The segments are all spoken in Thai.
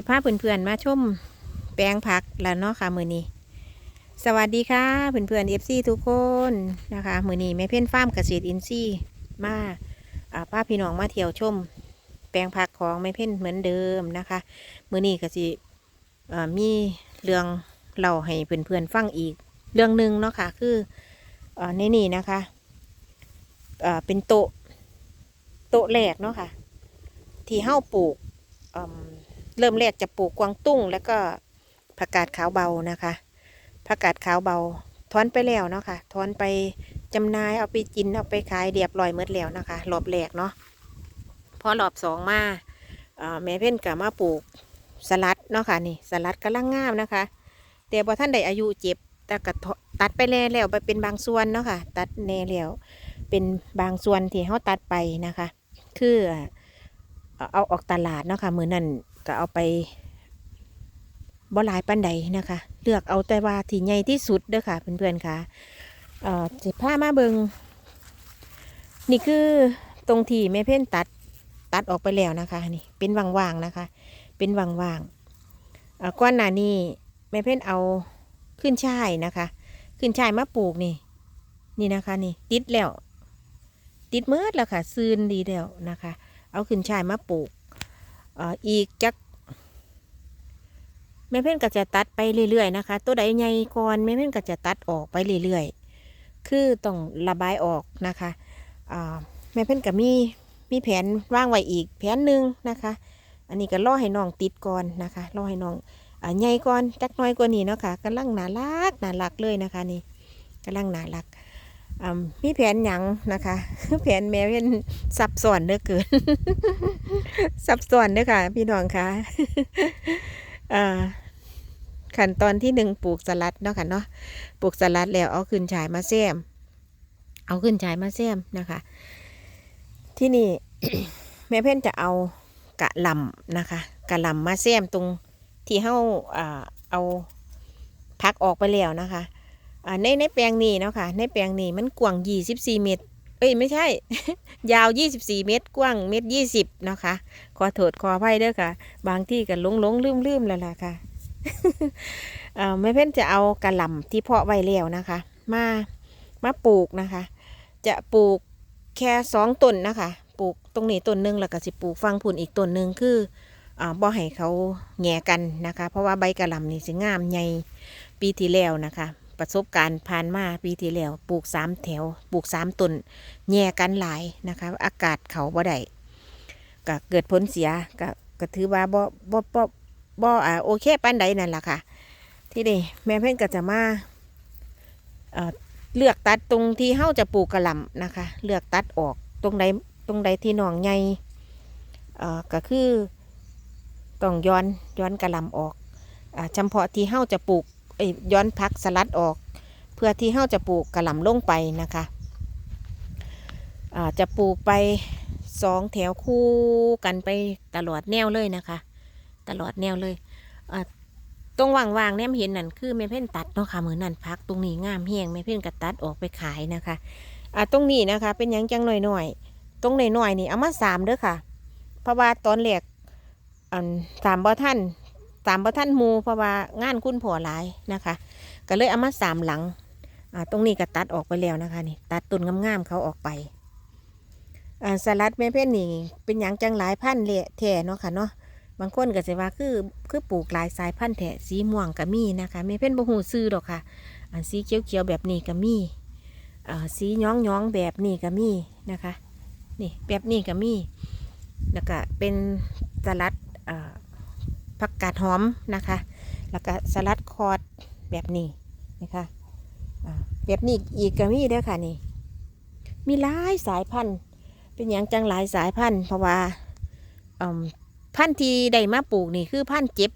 สิพาเพื่อนๆมาชมแปลงผักแล้วเนาะค่ะมือนี้ สวัสดีค่ะเพื่อนๆเอฟซีทุกคนนะคะ มือนี้แม่เพ่นฟาร์มเกษตรอินทรีย์มาป้าพี่น้องมาเที่ยวชม แปลงผักของแม่เพ่นเหมือนเดิมนะคะ มือนี้ก็สิอ่ามีเรื่องเล่าให้เพื่อนๆฟังอีก เรื่องหนึ่งเนาะค่ะคือในนี่นะคะเป็นโต๊ะโต๊ะแรกเนาะค่ะ ที่เฮ้าปลูกอ เริ่มแรกจะปลูกกวางตุ้ง แล้วก็ผักกาดขาวเบานะคะผักกาดขาวเบาถอนไปแล้วเนาะค่ะถอนไปจำหน่ายเอาไปกินเอาไปขายเรียบร้อยหมดแล้วนะคะรอบแรกเนาะพอรอบสองมาแม่เพ่นกับมาปลูกสลัดเนาะค่ะนี่สลัดกำลังงามนะคะแต่พอท่านใดอายุเจ็บแต่ก็ถตัดไปแล้วแล้วไปเป็นบางส่วนเนาะค่ะ ตัดแน่แล้วเป็นบางส่วนที่เขาตัดไปนะคะ คือเอาเอาออกตลาดเนาะค่ะมือนั่น ก็เอาไปบ่หลายปันใดนะคะ เลือกเอาแต่ว่าที่ใหญ่ที่สุดเด้อค่ะ เพื่อนๆค่ะเอ่อสิผ้ามาเบิงนี่คือตรงที่แม่เพ่นตัดตัดออกไปแล้วนะคะ นี่เป็นว่างๆนะคะ เป็นว่างๆเอ่อก้อนหน้านี้แม่เพ่นเอาขึ้นช่ายนะคะ ขึ้นช่ายมาปลูกนี่ นี่นะคะ นี่ ติดแล้ว ติดเมืดแล้วค่ะ ซืนดีแล้วนะคะ เอาขึ้นช่ายมาปลูก อีกจักแม่เพ่นก็จะตัดไปเรื่อยๆนะคะ ตัวใดใหญ่ก่อนแม่เพ่นก็จะตัดออกไปเรื่อยๆ คือต้องระบายออกนะคะแม่เพ่นก็มีมีแผนว่างไว้อีกแผนหนึ่งนะคะ อันนี้ก็ล่อให้น้องติดก่อนนะคะล่อให้น้องใหญ่ก่อนจักน้อยกว่านี้เนาะค่ะกำลังน่ารักน่ารักเลยนะคะนี่กำลังน่ารักอ่า มีแผนหยังนะคะ แผนแม่เพ่นซับซ้อนเหลือเกินซับซ้อนเด้อค่ะ พี่น้องค่ะอ่าขั้นตอนที่หนึ่งปลูกสลัดเนาะค่ะเนาะปลูกสลัดแล้วเอาขึ้นฉายมาแซมเอาขึ้นฉายมาแซมนะคะ ที่นี่แม่เพ่นจะเอากะหล่ำนะคะ กะหล่ำมาแซมตรงที่เฮาเอาพักออกไปแล้วนะคะ ในในแปลงนี้เนาะค่ะ ในแปลงนี้มันกว้าง 24 เมตร เอ้ยไม่ใช่ ยาว 24 เมตร กว้างเมตร20เนาะคะขอโทษขออภัยเด้อค่ะ บางที่ก็หลงหลงลืมลืมแล้วล่ะค่ะเอ่อแม่เพ่นจะเอากระหล่ำที่เพาะไว้แล้วนะคะ มามาปลูกนะคะ จะปลูกแค่สองต้นนะคะ ปลูกตรงนี้ต้นหนึ่งแล้วก็สิปลูกฟังผุนอีกต้นหนึ่งคืออ่าบ่ให้เขาแง่กันนะคะ เพราะว่าใบกระหล่ำนี่สิงามใหญ่ปีที่แล้วนะคะ ประสบการณ์ผ่านมาปีที่แล้วปลูกสามแถวปลูกสามต้นแย่กันหลายนะคะ อากาศเขาบ่ได้ก็เกิดผลเสียก็ก็ถือว่าบ่บ่บ่บ่อ่าโอเคปานใดนั่นแหละค่ะ ที่นี่แม่เพ่นก็จะมาเอ่อเลือกตัดตรงที่เฮาจะปลูกกระหล่ำนะคะ เลือกตัดออกตรงใดตรงใดที่หนองใหญ่เอ่อก็คือต้องย้อนย้อนกระหล่ำออกอ่าเฉพาะที่เฮาจะปลูก ย้อนพักสลัดออก เพื่อที่เฮาจะปลูกกระหล่ำลงไปนะคะจะปลูกไปสองแถวคู่กันไปตลอดแนวเลยนะคะ ตลอดแนวเลยตรงว่างๆเนี่ยเห็นนั่นคือแม่เพ่นตัดเนาะค่ะเหมือนนั่นพักตรงนี้งามเฮียงแม่เพ่นก็ตัดออกไปขายนะคะอ่าตรงนี้นะคะ เป็นยังจังหน่อยๆตรงหน่อยๆนี่เอามาสามเด้อค่ะ เพราะว่าตอนแรกอันสามบ่ท่าน สามบ่ท่านมูเพราะว่างานคุณผัวหลายนะคะ ก็เลยเอามาสามหลังตรงนี้ก็ตัดออกไปแล้วนะคะนี่ตัดต้นงามๆเขาออกไปสลัดแม่เพ่นนี่เป็นหยังจังหลายพันเละแท่เนาะค่ะเนาะบางคนก็จะว่าคือคือปลูกหลายสายพันธุ์แท่สีม่วงก็มีนะคะแม่เพ่นบ่หูซื้อดอกค่ะอ่าสีเขียวๆแบบนี้ก็มีอ่าสีย้องๆแบบนี้ก็มีนะคะ นี่แบบนี้ก็มีแล้วก็เป็นสลัดอ่า ผักกาดหอมนะคะ แล้วก็สลัดคอร์ดแบบนี้นะคะแบบนี้อีกก็มีเด้อค่ะนี่ มีหลายสายพันธุ์ เป็นอย่างจังหลายสายพันธุ์ เพราะว่าพันธุ์ที่ได้มาปลูกนี่คือพันธุ์เจ็บ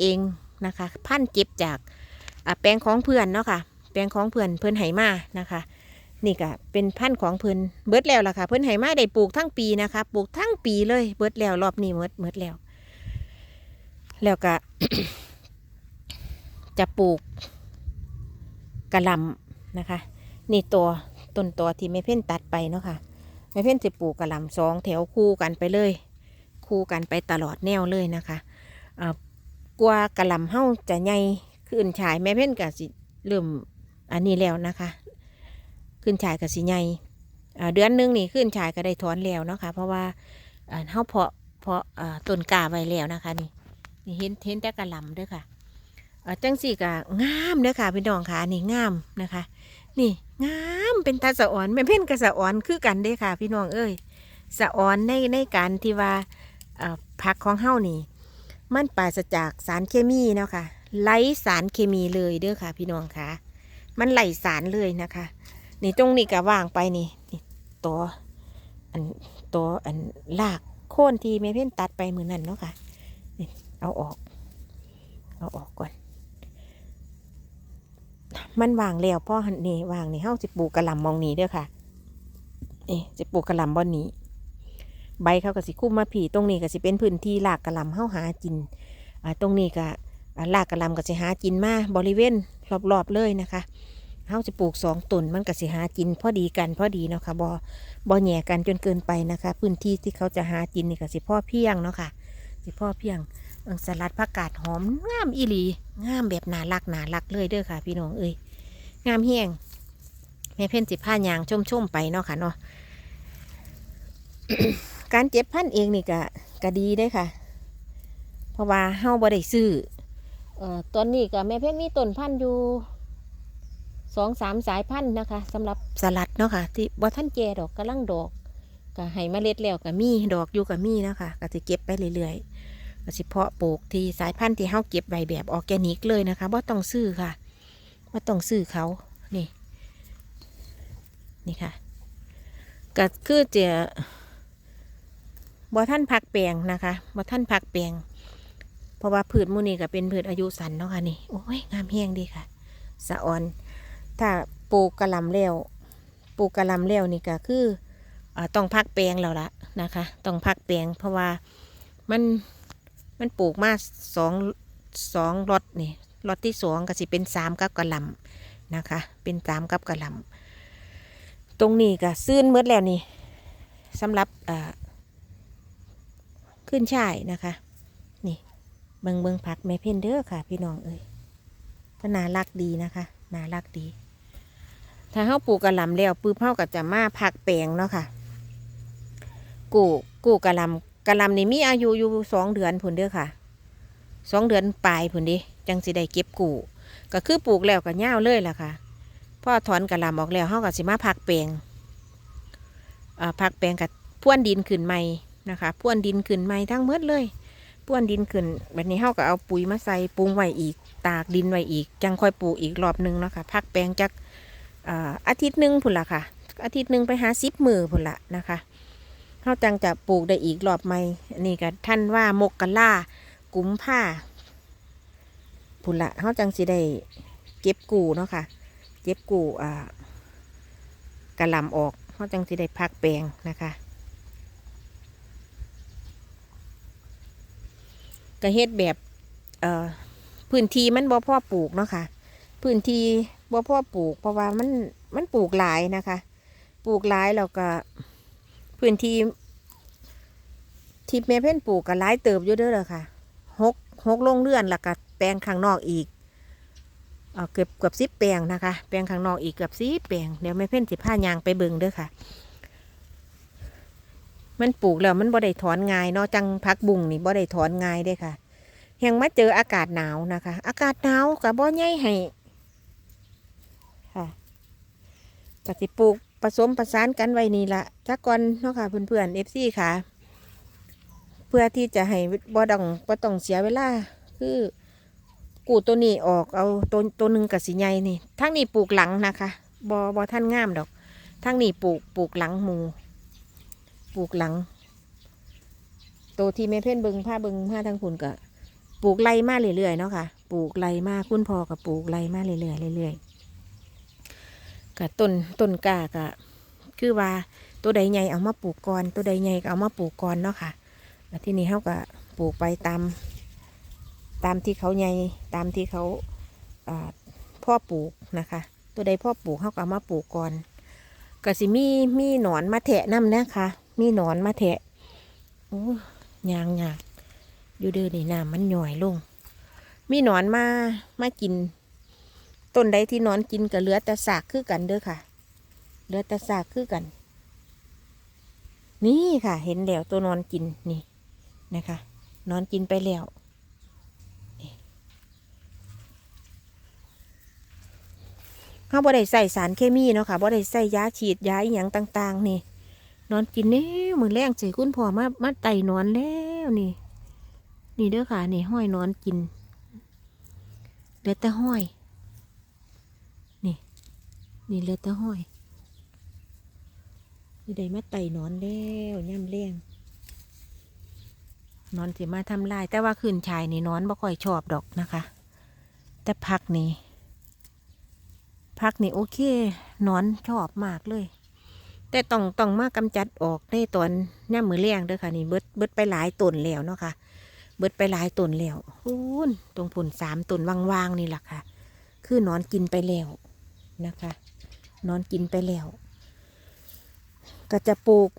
เองนะคะ พันธุ์เจ็บจากแปลงของเพื่อนเนาะค่ะ แปลงของเพื่อนเพื่อนไหมานะคะ นี่ก็เป็นพันธุ์ของเพื่อนเบิดแล้วล่ะค่ะ เพื่อนไหมาได้ปลูกทั้งปีนะคะ ปลูกทั้งปีเลยเบิดแล้วรอบนี้เบิดเบิดแล้ว แล้วก็จะปลูกกระลำนะคะ นี่ตัวต้นตัวที่แม่เพ่นตัดไปเนาะค่ะแม่เพ่นจะปลูกกระลำสองแถวคู่กันไปเลย คู่กันไปตลอดแนวเลยนะคะอ่ากว่ากระลำเฮาจะใหญ่ขึ้นฉายแม่เพ่นก็สิเริ่มอันนี้แล้วนะคะ ขึ้นฉายก็สิใหญ่เดือนหนึงนี่ขึ้นฉายก็ได้ถอนแล้วเนาะค่ะเพราะว่าอ่าเฮาเพาะเพาะต้นกาไว้แล้วนะคะนี่ นี่เห็นเห็นแต่กระลำเด้อค่ะอ่าจังสี่ก็งามเด้อค่ะพี่น้องค่ะนี่งามนะคะ นี่งามเป็นตาสะอ่อนแม่เพ่นกับสะอ่อนคือกันเด้อค่ะ พี่น้องเอ้ยสะอ่อนในในการที่ว่าผักของเฮานี่มันปราศจากสารเคมีเนาะค่ะไร้สารเคมีเลยเด้อค่ะ พี่น้องค่ะ มันไหลสารเลยนะคะ นี่ตรงนี้ก็ว่างไปนี่นี่ตัวอันตัวอันลากโค่นที่แม่เพ่นตัดไปมือนั่นเนาะค่ะ เอาออก เอาออกก่อน มันวางแล้วพ่อหันนี่วางนี่เฮาสิปลูกกระลำมองนี้เด้อค่ะเอ๊ะสิปลูกกระลำบอนนี้ ใบเขาก็สิคุ้มมาผีตรงนี้ก็สิเป็นพื้นที่ลากกระลำเฮาหากินอ่าตรงนี้ก็อ่าลากกระลำก็สิหากินมาบริเวณรอบๆเลยนะคะเฮาจะปลูกสองต้นมันก็สิหากินพอดีกันพอดีเนาะค่ะบ่บ่แหย่กันจนเกินไปนะคะ พื้นที่ที่เขาจะหากินนี่ก็สิพ่อเพียงเนาะค่ะ สิพ่อเพียง งสลัดผักกาดหอมงามอีหลีงามแบบน่ารักน่ารักเลยเด้อค่ะ พี่น้องเอ้ยงามแห้งแม่เพ่นสิผ้ายางชุ่มๆไปเนาะค่ะเนาะการเจ็บพันเองนี่ก็ก็ดีได้ค่ะ เพราะว่าเฮาบ่ได้ซื้อเอ่อตอนนี้ก็แม่เพชรมีต้นพันอยู่สองสามสายพันธุ์นะคะสำหรับสลัดเนาะค่ะ ที่บ่ท่านแก่ดอกกำลังดอกก็ให้เมล็ดแล้วก็มีดอกอยู่ก็มีนะคะก็สิเก็บไปเรื่อยๆ ก็สิเพาะปลูกที่สายพันธุ์ที่เฮาเก็บไว้แบบออแกนิกเลยนะคะบ่ต้องซื้อค่ะบ่ต้องซื้อเขานี่ นี่ค่ะก็คือจะบ่ท่านพักแปลงนะคะบ่ท่านพักแปลงเพราะว่าพืชมูนี่ก็เป็นพืชอายุสั้นเนาะค่ะนี่โอ้ยงามแห้งดีค่ะสะออน ถ้าปลูกกระลำแล้วปลูกกระลำแล้วนี่ก็คืออต้องพักแปลงแล้วละนะคะ ต้องพักแปลงเพราะว่ามัน มันปลูกมาสองสองรถนี่รถที่สองก็สิเป็นสามกับกระลำนะคะ เป็นสามกับกระลำตรงนี้ก็ซื่นเมดแล้วนี่สำหรับขึ้นช่ายนะคะ นี่เบิงเบิงผักแม่เพ่นเด้อค่ะ พี่น้องเอ้ยก็น่ารักดีนะคะน่ารักดี ถ้าเฮาปลูกกระลำแล้วปื้อเฮาก็จะมาผักแปลงเนาะค่ะ กูกูกระลำ กระหล่ำนี่มีอายุอยู่สองเดือนผุนเด้อค่ะสองเดือนปลายผุนดิจังสิได้เก็บกูก็คือปลูกแล้วก็ย่าเลยล่ะค่ะพ่อถอนกระหล่ำออกแล้วเฮาก็สิมาผักแปลงอ่าผักแปลงกับพ่วนดินขึ้นใหม่นะคะพ่วนดินขึ้นใหม่ทั้งหมดเลยพ่วนดินขึ้นแบบนี้เฮาก็เอาปุ๋ยมาใส่ปรุงไว้อีก ตากดินไว้อีก จังค่อยปลูกอีกรอบนึงเนาะคะพักแปลงจากอาทิตย์หนึ่งพุ่นละค่ะ อาทิตย์หนึ่งไปหาสิบมือพุ่นละนะคะ เฮาจังจะปลูกได้อีกรอบใหม่อันนี่ก็ท่านว่ามกกะล่ากุมผ้าพุ่นละเฮาจังสิได้เก็บกูเนาะค่ะ เก็บกูอ่ากระลำออกเฮาจังสิได้พักแปลงนะคะก็เฮ็ดแบบเอ่อพื้นที่มันบ่พ่อปลูกเนาะค่ะ พื้นที่บ่พ่อปลูก เพราะว่ามันมันปลูกหลายนะคะ ปลูกหลายแล้วก็ พื้นที่ที่แม่เพ่นปลูกก็หลายเติบอยู่เด้อเลยค่ะหกหกโรงเรือนแล้วก็แปลงข้างนอกอีกเออเกือบเกือบสิบแปลงนะคะ แปลงข้างนอกอีกเกือบสิบแปลงเดี๋ยวแม่เพ่นสิผ้ายางไปเบิ่งเด้อค่ะ มันปลูกแล้วมันบ่ได้ถอนง่ายเนาะจังพักบุ้งนี่บ่ได้ถอนง่ายเด้ค่ะยังมาเจออากาศหนาวนะคะ อากาศหนาวกับบ่ใหญ่ให้ค่ะก็สิปลูก ผสมประสานกันไว้นี่ละจักก่อนเนาะค่ะเพื่อนๆ FC ค่ะ เพื่อที่จะให้บ่ต้องบ่ต้องเสียเวลา คือกูตัวนี้ออกเอาตัวตัวหนึ่งกับสีใหญ่นี่ทั้งนี้ปลูกหลังนะคะบ่บ่ท่านงามดอกทั้งนี้ปลูกปลูกหลังหมูปลูกหลังโตวที่แม่เพ่นเบิงผ้าเบิงผ้าทางคุณก็ปลูกไรมาเรื่อยๆเนาะค่ะ ปลูกไรมาคุณพ่อก็ปลูกไรมาเรื่อยๆเรื่อยๆ กับต้นต้นกาก็คือว่าตัวใดใหญ่เอามาปลูกก่อนตัวใดใหญ่ก็เอามาปลูกก่อนเนาะค่ะแล้วที่นี่เขาก็ปลูกไปตาม ตามที่เขาใหญ่ตามที่เขาพ่อปลูกนะคะ ตัวใดพ่อปลูกเขาก็เอามาปลูกก่อนก็สิมีมีหนอนมาแทะน้ำนะคะมีหนอนมาแทะโอ้ยางยากอยู่เดินนี่น้ำมันหน่อยลง มีหนอนมามากิน ต้นใดที่นอนกินก็เหลือแต่สากคือกันเด้อค่ะ เหลือแต่สากคือกัน นี่ค่ะ เห็นแล้วตัวนอนกินนี่นะคะ นอนกินไปแล้วเขาบ่ได้ใส่สารเคมีเนาะค่ะบ่ได้ใส่ยาฉีดยาอหย่างต่าง ๆ นี่ นอนกินนี่มือแรงสิคุณพ่อมามาไต่นอนแล้วนี่ นี่เด้อค่ะนี่ห้อยนอนกินเหลือแต่ห้อย นี่เลือแต่ห้อยนี่ได้มาไต่นอนแล้วย่ำเลี้ยงนอนสิมาทำลาย แต่ว่าคืนชายนี่นอนบ่ค่อยชอบดอกนะคะ แต่พักนี่พักนี่โอเคนอนชอบมากเลย แต่ต้องต้องมากำจัดออกในตอนย่ำมือเลี้ยงเด้อค่ะนี่เบิดเบิดไปหลายต้นแล้วเนาะค่ะเบิดไปหลายต้นแล้วพูนตรงผลสามต้นว่างๆนี่แหละค่ะ คือนอนกินไปแล้วนะคะ นอนกินไปแล้ว ก็จะปลูก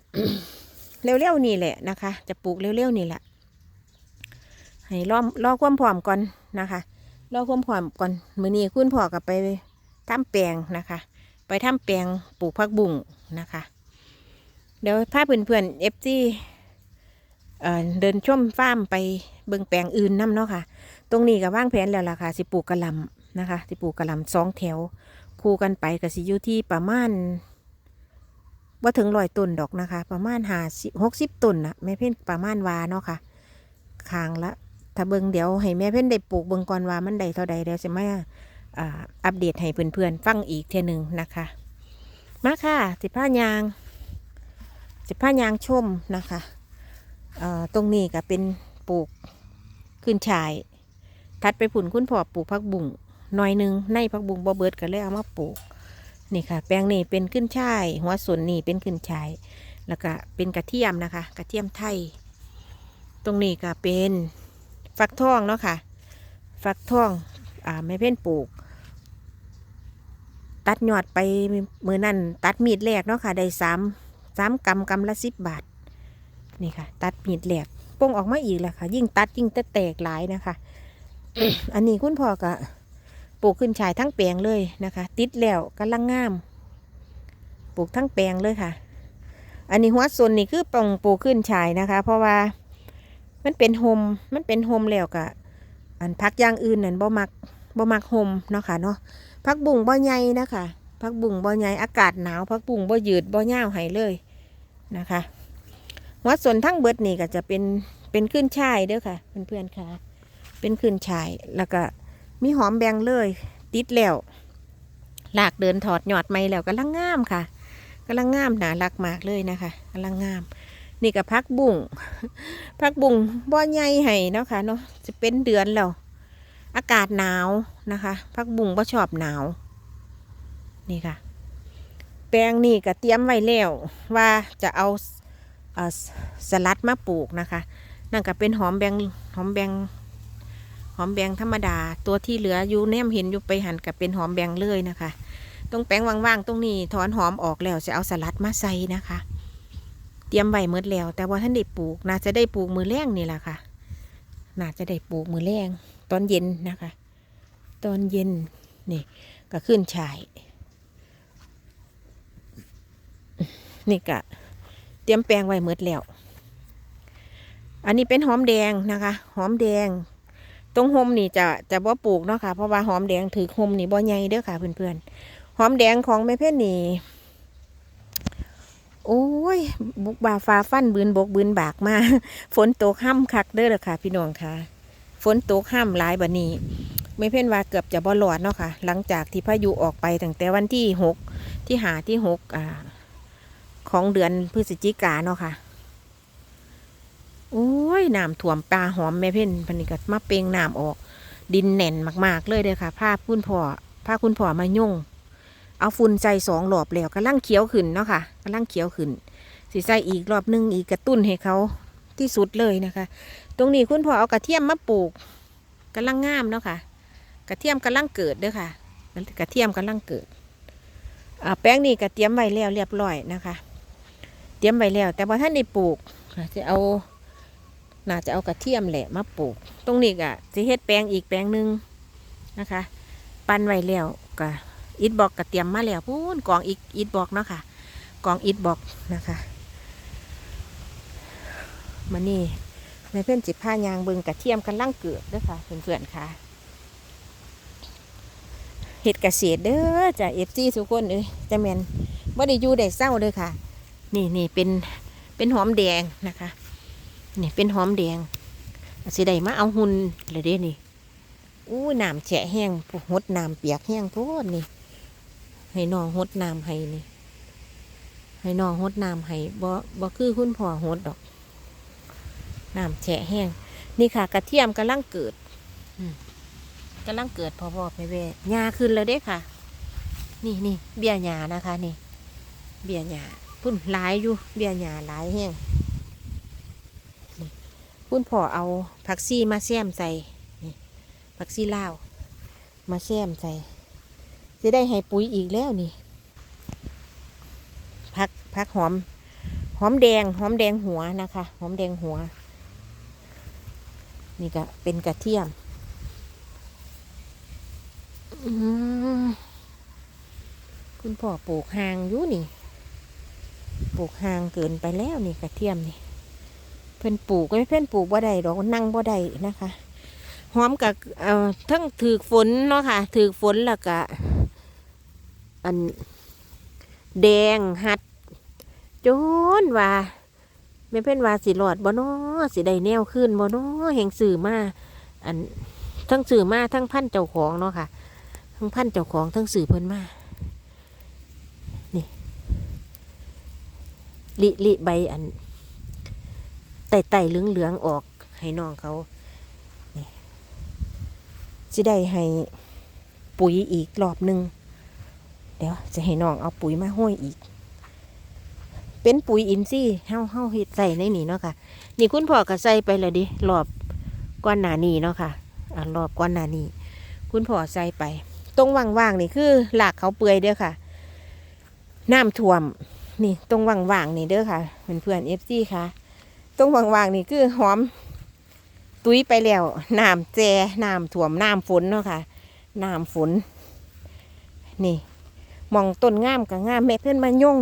เร็วๆนี่แหละนะคะ จะปลูกเร็วๆนี่แหละให้รอรอความพร้อมก่อนนะคะรอความพร้อมก่อนมื้อนี้คุณพ่อกับไปทำแปลงนะคะ ไปทำแปลงปลูกผักบุ้งนะคะ เดี๋ยวพาเพื่อนๆเอฟซีเดินชมฟาร์มไปเบิ่งแปลงอื่นนํเนาะค่ะ ตรงนี้ก็ว่างแผนแล้วล่ะค่ะ สิปลูกกระลำนะคะ สิปลูกกระลำสองแถว คู่กันไปก็สิอยู่ที่ประมาณว่าถึงร้อยต้นดอกนะคะ ประมาณหาหกสิบต้นนะแม่เพ่นประมาณวาเนาะค่ะคางละ ถ้าเบิงเดี๋ยวให้แม่เพ่นได้ปลูกเบิงก่อนว่ามันได้เท่าใดเดี๋ยวจะมาอ่าอัปเดตให้เพื่อนๆฟังอีกเทียหนึ่งนะคะ มาค่ะ สิผ้ายาง สิผ้ายางชมนะคะตรงนี้ก็เป็นปลูกขึ้นชาย ทัดไปผุนคุณพ่อปลูกพักบุ่ง หน่อยหนึงในพักบุ่งบ่เบิดก็เลยเอามาปลูกนี่ค่ะ แปลงนี่เป็นขึ้นช่ายหัวส่วนนี่เป็นขึ้นช่ายแล้วก็เป็นกระเทียมนะคะ กระเทียมไทย ตรงนี้ก็เป็นฟักทองเนาะค่ะ ฟักทองอ่าไม่เพ่นปลูก ตัดยอดไปมือนั่นตัดมีดแหลกเนาะค่ะได้สามสามกำกำละสิบบาทนี่ค่ะ ตัดมีดแหลกป้งออกมาอีกแล้วค่ะ ยิ่งตัดยิ่งจะแตกหลายนะคะ อันนี้คุณพ่อก็ ปลูกขึ้นชายทั้งแปลงเลยนะคะ ติดแล้วกำลังงาม ปลูกทั้งแปลงเลยค่ะ อันนี้หัวส่วนนี่คือปองปลูกขึ้นชายนะคะ เพราะว่ามันเป็นโฮมมันเป็นโฮมแล้วกะอันพักอย่างอื่นนั่นบ่มักบ่มักโฮมเนาะค่ะเนาะพักบุ่งบ่ใหญ่นะคะพักบุ่งบ่ใหญ่อากาศหนาวพักบุ่งบ่ยืดบ่ยาวให้เลยนะคะหัวส่วนทั้งเบิดนี่ก็จะเป็นเป็นขึ้นชายเด้อค่ะเพื่อนๆค่ะ เป็นขึ้นชายแล้วก็ มีหอมแบงเลย ติดแล้วหลากเดินถอดหยอดไม่แล้วกำลังงามค่ะกำลังงามหนารักมากเลยนะคะกำลังงาม นี่ก็พักบุ่งพักบุ่งบ่อใหญ่ให้เนาะค่ะเนาะจะเป็นเดือนแล้วอากาศหนาวนะคะพักบุ่งบ่ชอบหนาว นี่ค่ะ แปลงนี่ก็เตรียมไว้แล้วว่าจะเอาเอ่อสลัดมาปลูกนะคะ นั่นก็เป็นหอมแบงหอมแบง อมแบงธรรมดา ตัวที่เหลืออยู่แนมเห็นอยู่ไปหันกับเป็นหอมแบงเลยนะคะ ตรงแปลงว่างๆตรงนี้ถอนหอมออกแล้วจะเอาสลัดมาใส่นะคะ เตรียมไว้เมื่อแล้ว แต่ว่าท่านได้ปลูกน่าจะได้ปลูกมือแรงนี่แหละค่ะ น่าจะได้ปลูกมือแรงตอนเย็นนะคะ ตอนเย็นนี่ก็ขึ้นชายนี่ก็เตรียมแปลงไว้เมื่อแล้ว อันนี้เป็นหอมแดงนะคะ หอมแดง ตรงโฮมนี่จะจะบ่ปลูกเนาะค่ะ เพราะว่าหอมแดงถือโฮมนี่บ่ใหญ่เด้อค่ะเพื่อนๆ หอมแดงของแม่เพ่นนี่ โอ้ย บุกบาฟ้าฟันบืนบกบืนบากมา ฝนตกห้ำคักเด้อเลยค่ะ พี่น้องค่ะ ฝนตกห้ำหลายบันนี้ไม่เพ่นว่าเกือบจะบ่หลอดเนาะค่ะ หลังจากที่พายุออกไปตั้งแต่วันที่หกที่หาที่หกอ่าของเดือนพฤศจิกาเนาะค่ะ โอ้ยน้ำท่วมปลาหอมแม่เพ่นพันนี้ก็มาเปลงน้ำออก ดินแน่นมาก ๆ เลยเด้อค่ะผ้าคุณพ่อผ้าคุณพ่อมายุ่งเอาฝุ่นใส่สองรอบแล้วกำลังเขียวขึ้นเนาะค่ะกำลังเขียวขึ้นสิใส่อีกรอบหนึงอีกกระตุ้นให้เขาที่สุดเลยนะคะ ตรงนี้คุณพ่อเอากระเทียมมาปลูกกำลังงามเนาะค่ะ กระเทียมกำลังเกิดเด้อค่ะ กระเทียมกำลังเกิดแป้งนี่ก็เตรียมไว้แล้วเรียบร้อยนะคะ เตรียมไว้แล้ว แต่ว่าท่านได้ปลูกจะเอา น่าจะเอากระเทียมแหละมาปลูก ตรงนี้ก็สิเฮ็ดแปลงอีกแปลงหนึ่งนะคะ ปั้นไว้แล้วก็อิฐบอกก็เตรียมมาแล้วพูนกองอีกอิฐบอกเนาะค่ะกองอิฐบอกนะคะมานี่แม่เพื่อนจิบผ้ายางเบิงกระเทียมกันล่างเกิดเด้อค่ะเพื่อนๆค่ะเห็ดกเกษตรเด้อจ้ะเอฟซีทุกคนเอ้ยจะแมนว่าได้อยู่ได้เศร้าเด้อค่ะ นี่นี่เป็นเป็นหอมแดงนะคะ นี่เป็นหอมแดงสิได้มาเอาหุ่นเลยเด้นี่อู้น้ำแฉะแห้งหดน้ำเปียกแห้งโพดนี่ ให้น้องหดน้ำให้นี่ ให้น้องหดน้ำให้บ่บ่คือคุณพ่อหดดอกน้ำแฉะแห้ง นี่ค่ะ กระเทียมกำลังเกิดกำลังเกิดพอพอไปแว่หญ้าขึ้นแล้วเด้ค่ะ นี่นี่เบี้ยหญ้านะคะ นี่ เบี้ยหญ้าพุ่นหลายอยู่ เบี้ยหญ้าหลายแห้ง คุณพ่อเอาผักซี่มาแซมใส่ผักซี่ลาวมาแซมใส่จะได้ให้ปุ๋ยอีกแล้วนี่ผักผักหอม หอมแดงหอมแดงหัวนะคะ หอมแดงหัว นี่ก็เป็นกระเทียมอืมคุณพ่อปลูกหางอยู่นี่ ปลูกหางเกินไปแล้วนี่กระเทียมนี่ เพื่อนปลูกไม่เพื่อนปลูกบ่ได้ดอกนั่งบ่ได้นะคะหอมกับเอ่อทั้งถือฝนเนาะค่ะถือฝนแล้วก็อันแดงหัดจนว่าไม่เพ่นว่าสิหลอดบ่นาะสิได้แนวขึ้นบ่นาะแห่งสื่อมาอันทั้งสื่อมาทั้งพันเจ้าของเนาะค่ะ ทั้งพันเจ้าของทั้งสื่อเพิ่นมานี่ลิลิใบอัน ไต่ไต่เหลืองเหลืองออกให้น้องเขาจะได้ให้ปุ๋ยอีกรอบหนึ่งเดี๋ยวจะให้น้องเอาปุ๋ยมาห้อยอีก เป็นปุ๋ยอินทรีย์เฮาเฮาเฮ็ดใส่ในนี่เนาะค่ะ นี่คุณพ่อก็ใส่ไปเลยดิรอบก้อนหนานี่เนาะค่ะอ่ารอบก้อนหนานี่คุณพ่อใส่ไป ตรงว่างๆนี่คือหลากเขาเปื่อยเด้อค่ะ น้ำท่วม นี่ตรงว่างๆนี่เด้อค่ะเพื่อนๆเอฟซีค่ะ ตรงว่างๆนี่คือหอม ตุ้ยไปแล้วน้ำแจน้ำถ่วมน้ำฝนเนาะค่ะน้ำฝน นี่มองต้นงามกับงามแม่เพื่อนมาย่ง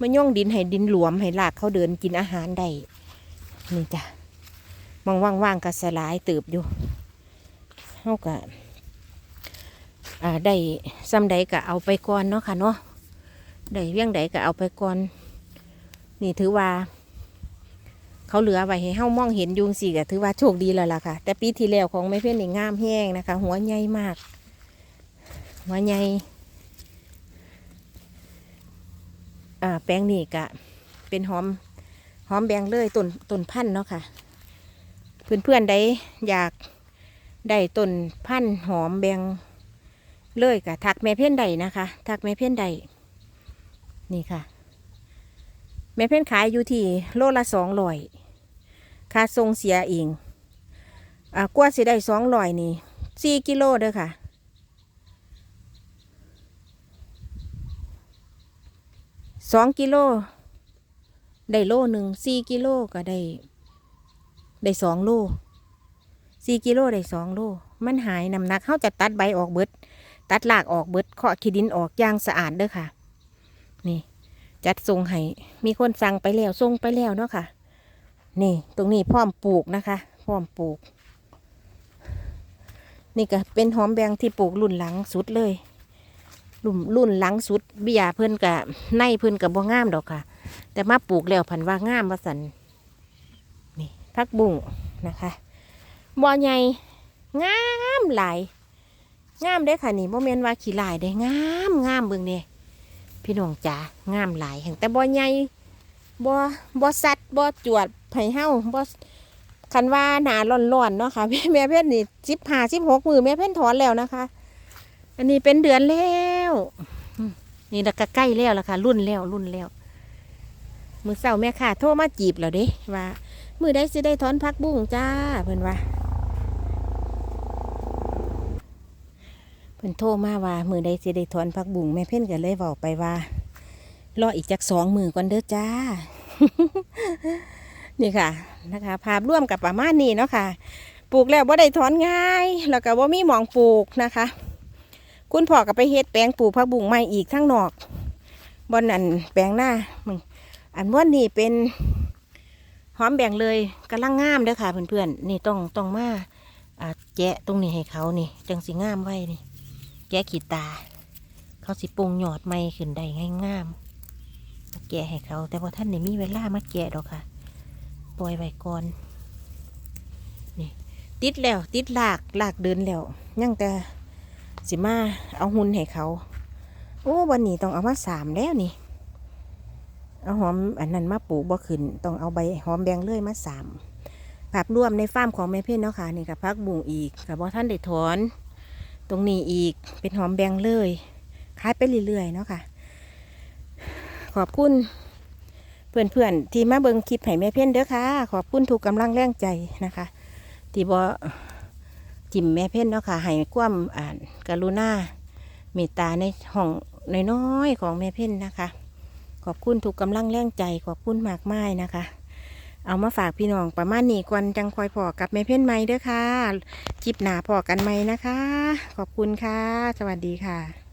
มาย่งดินให้ดินหลวมให้ลากเขาเดินกินอาหารได้นี่จ้ะมองว่างๆก็สลายติบอยู่เฮาก็อ่าได้ซ้ำใดก็เอาไปก่อนเนาะค่ะเนาะได้เวียงใดก็เอาไปก่อน นี่ถือว่า เขาเหลือไว้ให้เฮามองเห็นยุงสี่ก็ถือว่าโชคดีแล้วล่ะค่ะ แต่ปีที่แล้วของแม่เพื่อนนี่งามแห้งนะคะ หัวใหญ่มาก หัวใหญ่อ่าแปลงนี่ก็เป็นหอมหอมแบงเลยต้นต้นพันธุ์เนาะค่ะ เพื่อนเพื่อนๆได้อยากได้ต้นพันธุ์หอมแบงเลยก็ทักแม่เพื่อนใดนะคะ ทักแม่เพื่อนใดนี่ค่ะ แม่เพ่นขายอยู่ที่โลละสองร้อย ค่าทรงเสียเองอ่ากว่าสิได้สองร้อยนี่สี่กิโลเด้อค่ะ สองกิโล ได้โลหนึ่งสี่กิโลก็ได้ ได้สองโลสี่กิโลได้สองโล มันหายน้ำหนักเขาจะตัดใบออกเบิด ตัดรากออกเบิดเคาะขี้ดินออกย่างสะอาดเด้อค่ะ นี่ จัดส่งให้ มีคนสั่งไปแล้วส่งไปแล้วเนาะค่ะ นี่ตรงนี้พร้อมปลูกนะคะ พร้อมปลูก นี่ก็เป็นหอมแบงที่ปลูกรุ่นหลังสุดเลยรุ่นรุ่นหลังสุดเบียเพิ่อนกับในเพิ่อนกับบ่งามดอกค่ะ แต่มาปลูกแล้วพันว่างามว่าสันนี่พักบุ้งนะคะบ่อใหญ่งามหลายงามเด้ค่ะนี่บ่แม่นว่าขี้ลายเด้งามงามเบิ่งเนี่ยพี่น้องจ๋างามหลายแห่งแต่บ่ใหญ่ บ่บ่สัดบ่จวดไผเฮาบ่คันว่าหนาร้อนๆเนาะค่ะแม่แม่เพ่นนี่สิบห้าสิบหกมือแม่เพ่นถอนแล้วนะคะ อันนี้เป็นเดือนแล้วนี่ละก็ใกล้แล้วละค่ะ รุ่นแล้วรุ่นแล้ว มือเสาแม่ค่ะ โทรมาจีบแล้วเด้ว่า มือได้สิได้ถอนพักบุ้งจ้าเพิ่อนว่าเพิ่อนโทรมาว่า มือใดสิได้ถอนพักบุ้งแม่เพ่นก็เลยบอกไปว่า รออีกจักสองมือก่อนเด้อจ้า นี่ค่ะนะคะ ภาพร่วมกับประมาณนี้เนาะค่ะ ปลูกแล้วบ่าได้ถอนง่าย แล้วก็บ่ามีหมองปลูกนะคะ คุณพ่อก็ไปเฮ็ดแปลงปลูกผักบุ้งใหม่อีกทั้งนอกบอนอันแปลงหน้ามึงอันว่านนี่เป็นหอมแบ่งเลยกำลังงามเด้อค่ะเพื่อนๆนี่ต้องต้องมาแกะตรงนี้ให้เขานี่จังสิงามไว้นี่แกะขีดตา เขาสิปรุงหยอดไม่ขึ้นได้ง่ายงาม แกะให้เขา แต่พอท่านนี่มีเวลามาแกะดอกค่ะ ปล่อยไว้ก่อน นี่ติดแล้วติดลากลากเดินแล้วยังแต่สิมาเอาหุ่นให้เขา โอ้วันนี้ต้องเอามาสามแล้วนี่ เอาหอมอันนั้นมาปลูกบ่ขึ้น ต้องเอาใบหอมแบงเลื่อยมาสามภาพรวมในฟาร์มของแม่เพ่นเนาะค่ะนี่กับพักบุงอีกกับบ่ท่านได้ถอน ตรงนี้อีกเป็นหอมแบงเลยขายไปเรื่อยๆเนาะค่ะ ขอบคุณเพื่อนๆที่มาเบิ่งคลิปให้แม่เพ่นเด้อค่ะ ขอบคุณถูกกำลังแรงใจนะคะที่บ่จิมแม่เพ่นเนาะค่ะให้ความอ่านกรุณาเมตตาในห้องน้อยๆของแม่เพ่นนะคะ ขอบคุณถูกกำลังแรงใจ ขอบคุณมากมายนะคะ เอามาฝากพี่น้องประมาณนี้ก่อนจังคอยพอกับแม่เพ่นใหม่เด้อค่ะคลิปหนาพอกันไหมนะคะ ขอบคุณค่ะ สวัสดีค่ะ